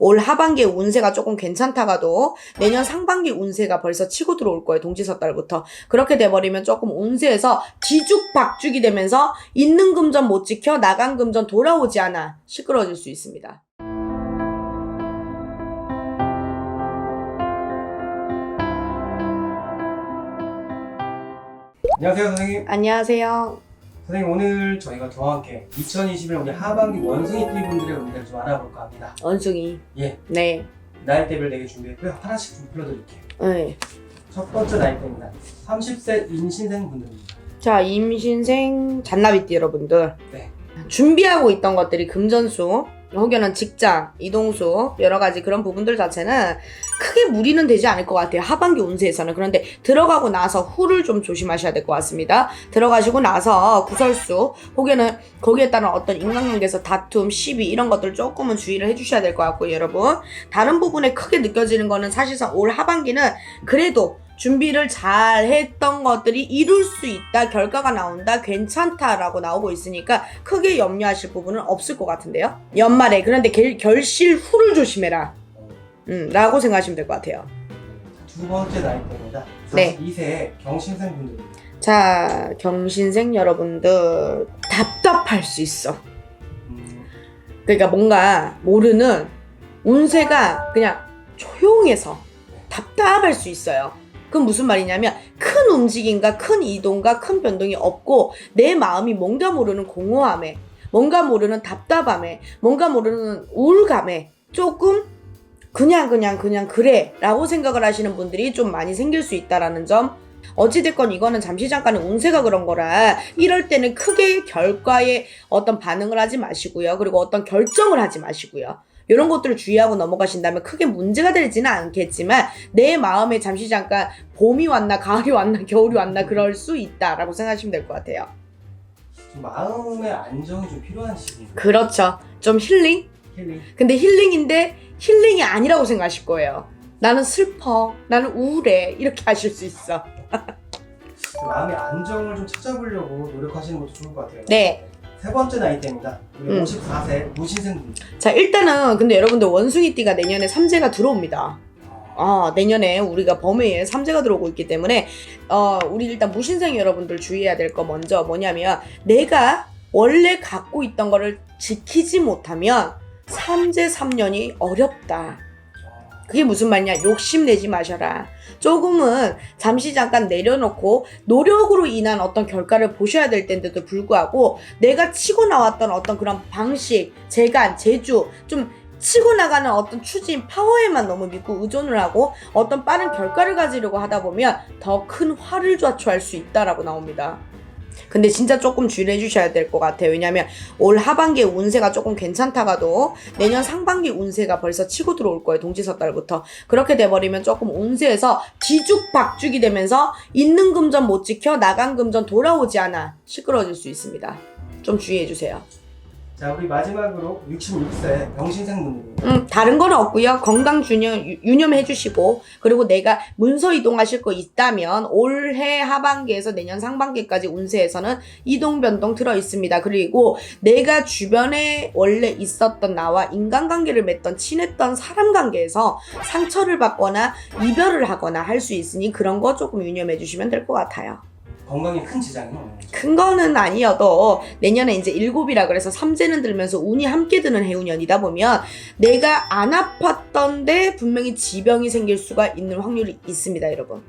올 하반기에 운세가 조금 괜찮다가도 내년 상반기 운세가 벌써 치고 들어올 거예요. 동지석달부터. 그렇게 돼버리면 조금 운세에서 뒤죽박죽이 되면서 있는 금전 못 지켜 나간 금전 돌아오지 않아 시끄러워질 수 있습니다. 안녕하세요 선생님. 안녕하세요. 선생님 오늘 저희가 저와 함께 2021 우리 하반기 원숭이 띠 분들의 운세를 좀 알아볼까 합니다. 원숭이. 예, 네. 나이대별 4개 준비했고요. 하나씩 좀 불러드릴게요. 네. 첫 번째 나이대입니다. 30세 임신생 분들입니다. 자, 임신생 잔나비띠 여러분들. 네. 준비하고 있던 것들이 금전수, 혹여는 직장, 이동수, 여러 가지 그런 부분들 자체는 크게 무리는 되지 않을 것 같아요. 하반기 운세에서는. 그런데 들어가고 나서 후를 좀 조심하셔야 될 것 같습니다. 들어가시고 나서 구설수, 혹여는 거기에 따른 어떤 인간관계에서 다툼, 시비, 이런 것들 조금은 주의를 해주셔야 될 것 같고요, 여러분. 다른 부분에 크게 느껴지는 거는 사실상 올 하반기는 그래도 준비를 잘 했던 것들이 이룰 수 있다, 결과가 나온다, 괜찮다라고 나오고 있으니까 크게 염려하실 부분은 없을 것 같은데요. 연말에 그런데 결, 결실 후를 조심해라. 어, 음, 라고 생각하시면 될 것 같아요. 두 번째 나이대입니다. 네. 42세 경신생 분들입니다. 자, 경신생 여러분들 답답할 수 있어. 음, 그러니까 뭔가 모르는 운세가 그냥 조용해서 답답할 수 있어요. 그건 무슨 말이냐면 큰 움직임과 큰 이동과 큰 변동이 없고 내 마음이 뭔가 모르는 공허함에 뭔가 모르는 답답함에 뭔가 모르는 우울감에 조금 그냥 그냥 그냥 그래 라고 생각을 하시는 분들이 좀 많이 생길 수 있다라는 점 어찌됐건 이거는 잠시 잠깐의 운세가 그런 거라 이럴 때는 크게 결과에 어떤 반응을 하지 마시고요. 그리고 어떤 결정을 하지 마시고요. 이런 것들을 주의하고 넘어가신다면 크게 문제가 되지는 않겠지만 내 마음에 잠시 잠깐 봄이 왔나 가을이 왔나 겨울이 왔나 그럴 수 있다라고 생각하시면 될 것 같아요. 좀 마음의 안정이 좀 필요한 시기입니다. 그렇죠. 좀 힐링? 힐링. 근데 힐링인데 힐링이 아니라고 생각하실 거예요. 나는 슬퍼. 나는 우울해. 이렇게 하실 수 있어. 그 마음의 안정을 좀 찾아보려고 노력하시는 것도 좋을 것 같아요. 네. 세 번째 나이대입니다. 우리 음. 54세 무신생 분들. 자, 일단은 근데 여러분들 원숭이띠가 내년에 삼재가 들어옵니다. 아, 내년에 우리가 범위에 삼재가 들어오고 있기 때문에 어, 우리 일단 무신생 여러분들 주의해야 될 거 먼저 뭐냐면 내가 원래 갖고 있던 거를 지키지 못하면 삼재 3년이 어렵다. 그게 무슨 말이냐? 욕심내지 마셔라. 조금은 잠시 잠깐 내려놓고 노력으로 인한 어떤 결과를 보셔야 될 텐데도 불구하고 내가 치고 나왔던 어떤 그런 방식, 재간, 재주, 좀 치고 나가는 어떤 추진, 파워에만 너무 믿고 의존을 하고 어떤 빠른 결과를 가지려고 하다 보면 더 큰 화를 좌초할 수 있다라고 나옵니다. 근데 진짜 조금 주의를 해주셔야 될 것 같아요. 왜냐면 올 하반기에 운세가 조금 괜찮다가도 내년 상반기 운세가 벌써 치고 들어올 거예요. 동지석 달부터. 그렇게 돼버리면 조금 운세에서 뒤죽박죽이 되면서 있는 금전 못 지켜 나간 금전 돌아오지 않아 시끄러워질 수 있습니다. 좀 주의해주세요. 자, 우리 마지막으로 66세 병신생 분들입니다. 음, 다른 건 없고요. 건강 주념, 유- 유념해 주시고 그리고 내가 문서 이동하실 거 있다면 올해 하반기에서 내년 상반기까지 운세에서는 이동 변동 들어 있습니다. 그리고 내가 주변에 원래 있었던 나와 인간관계를 맺던 친했던 사람 관계에서 상처를 받거나 이별을 하거나 할 수 있으니 그런 거 조금 유념해 주시면 될 것 같아요. 건강에 큰 지장이 없는 거죠. 큰 거는 아니어도 내년에 이제 일곱이라 그래서 삼재는 들면서 운이 함께 드는 해운년이다 보면 내가 안 아팠던데 분명히 지병이 생길 수가 있는 확률이 있습니다, 여러분.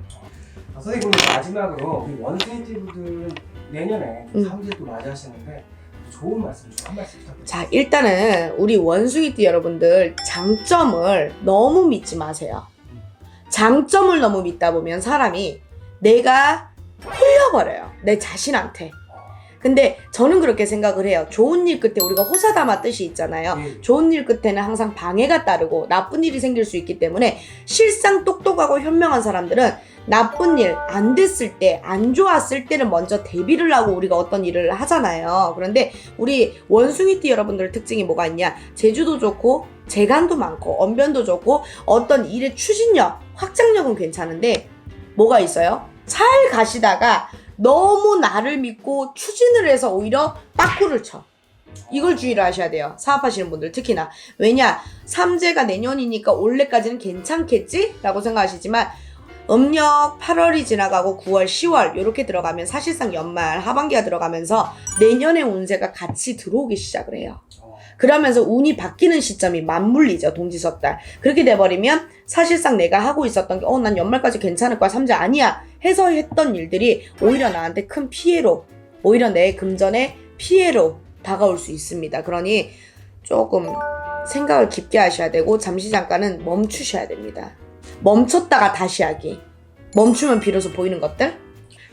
아, 선생님 그럼 마지막으로 우리 띠분들은 내년에 음. 삼재도 맞이하시는데 좋은 말씀 좀 한 말씀 부탁드립니다. 자, 일단은 우리 원숭이띠 여러분들 장점을 너무 믿지 마세요. 장점을 너무 믿다 보면 사람이 내가 홀려버려요. 내 자신한테. 근데 저는 그렇게 생각을 해요. 좋은 일 끝에 우리가 호사다마 뜻이 있잖아요. 예. 좋은 일 끝에는 항상 방해가 따르고 나쁜 일이 생길 수 있기 때문에 실상 똑똑하고 현명한 사람들은 나쁜 일 안 됐을 때, 안 좋았을 때는 먼저 대비를 하고 우리가 어떤 일을 하잖아요. 그런데 우리 원숭이띠 여러분들 특징이 뭐가 있냐? 제주도 좋고, 재간도 많고, 언변도 좋고, 어떤 일의 추진력, 확장력은 괜찮은데, 뭐가 있어요? 잘 가시다가 너무 나를 믿고 추진을 해서 오히려 빠꾸를 쳐. 이걸 주의를 하셔야 돼요. 사업하시는 분들 특히나. 왜냐? 삼재가 내년이니까 올해까지는 괜찮겠지? 라고 생각하시지만 음력 8월이 지나가고 9월, 10월 이렇게 들어가면 사실상 연말 하반기가 들어가면서 내년의 운세가 같이 들어오기 시작을 해요. 어. 그러면서 운이 바뀌는 시점이 맞물리죠. 동지석 달. 그렇게 돼버리면 사실상 내가 하고 있었던 게 어 난 연말까지 괜찮을 거야. 삼재 아니야. 해서 했던 일들이 오히려 나한테 큰 피해로 오히려 내 금전에 피해로 다가올 수 있습니다. 그러니 조금 생각을 깊게 하셔야 되고 잠시 잠깐은 멈추셔야 됩니다. 멈췄다가 다시 하기. 멈추면 비로소 보이는 것들.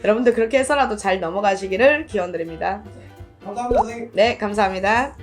여러분들 그렇게 해서라도 잘 넘어가시기를 기원드립니다. 감사합니다 선생님. 네, 감사합니다.